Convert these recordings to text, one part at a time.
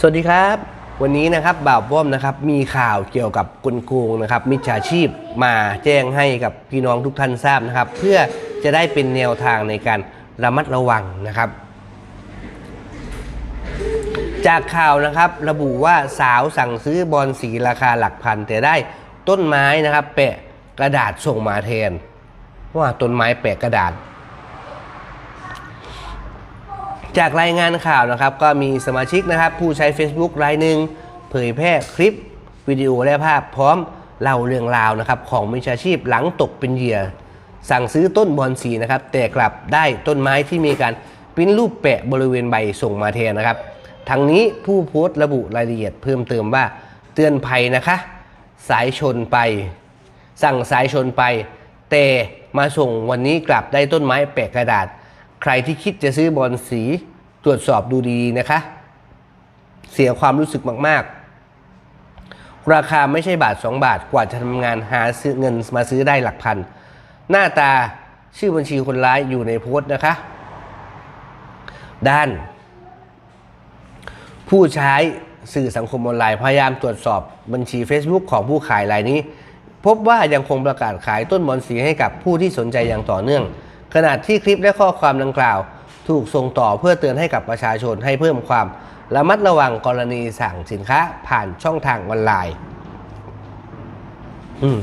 สวัสดีครับ วันนี้นะครับบ่าวป้อมนะครับมีข่าวเกี่ยวกับกลโกงนะครับมิจฉาชีพมาแจ้งให้กับพี่น้องทุกท่านทราบนะครับ เพื่อจะได้เป็นแนวทางในการระมัดระวังนะครับ จากข่าวนะครับระบุว่าสาวสั่งซื้อบอลสีราคาหลักพัน แต่ได้ต้นไม้นะครับ แปะกระดาษส่งมาแทนว่าต้นไม้แปะกระดาษ จากรายงานข่าวนะครับก็มีสมาชิกนะครับผู้ใช้ Facebook รายหนึ่งเผยแพร่คลิปวิดีโอและภาพพร้อมเล่าเรื่องราวนะครับของมิจฉาชีพหลังตกเป็นเหยื่อ สั่งซื้อต้นบอนสีนะครับแต่กลับได้ต้นไม้ที่มีการปิ้นรูปแปะบริเวณใบส่งมาแทนนะครับทั้งนี้ผู้โพสต์ระบุรายละเอียดเพิ่มเติมว่าเตือนภัยนะคะ สายชนไป สั่งสายชนไป แต่มาส่งวันนี้กลับได้ต้นไม้แปะกระดาษ ใครที่คิดจะซื้อบอลสี ตรวจสอบดูดีๆนะคะ เสียความรู้สึกมาก ๆ ราคาไม่ใช่บาท 2 บาทกว่าจะทำงานหาซื้อเงินมาซื้อได้หลักพัน หน้าตาชื่อบัญชีคนร้ายอยู่ในโพสต์นะคะ ด้าน ผู้ใช้สื่อสังคมออนไลน์พยายามตรวจสอบบัญชี Facebook ของผู้ขายรายนี้ พบว่ายังคงประกาศขายต้นบอนสีให้กับผู้ที่สนใจอย่างต่อเนื่อง ขณะที่คลิปและข้อความดังกล่าว ถูกส่งต่อเพื่อเตือนให้กับประชาชนให้เพิ่มความระมัดระวังกรณีสั่งสินค้าผ่านช่องทางออนไลน์ อืม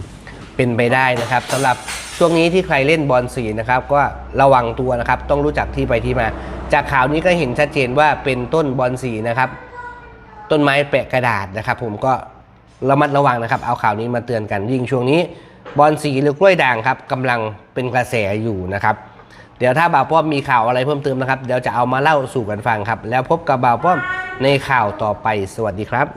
เป็นไปได้นะครับสำหรับช่วงนี้ที่ใครเล่นบอลสีนะครับ ก็ระวังตัวนะครับ ต้องรู้จักที่ไปที่มา จากข่าวนี้ก็เห็นชัดเจนว่าเป็นต้นบอลสีนะครับ ต้นไม้แปะกระดาษนะครับ ผมก็ระมัดระวังนะครับ เอาข่าวนี้มาเตือนกันยิ่งช่วงนี้ บอลสีหรือกล้วยด่างครับกำลังเป็นกระแสอยู่นะครับ เดี๋ยวถ้าบ่าวป้อมมีข่าวอะไรเพิ่มเติมนะครับ เดี๋ยวจะเอามาเล่าสู่กันฟังครับ แล้วพบกับบ่าวป้อมในข่าวต่อไป สวัสดีครับ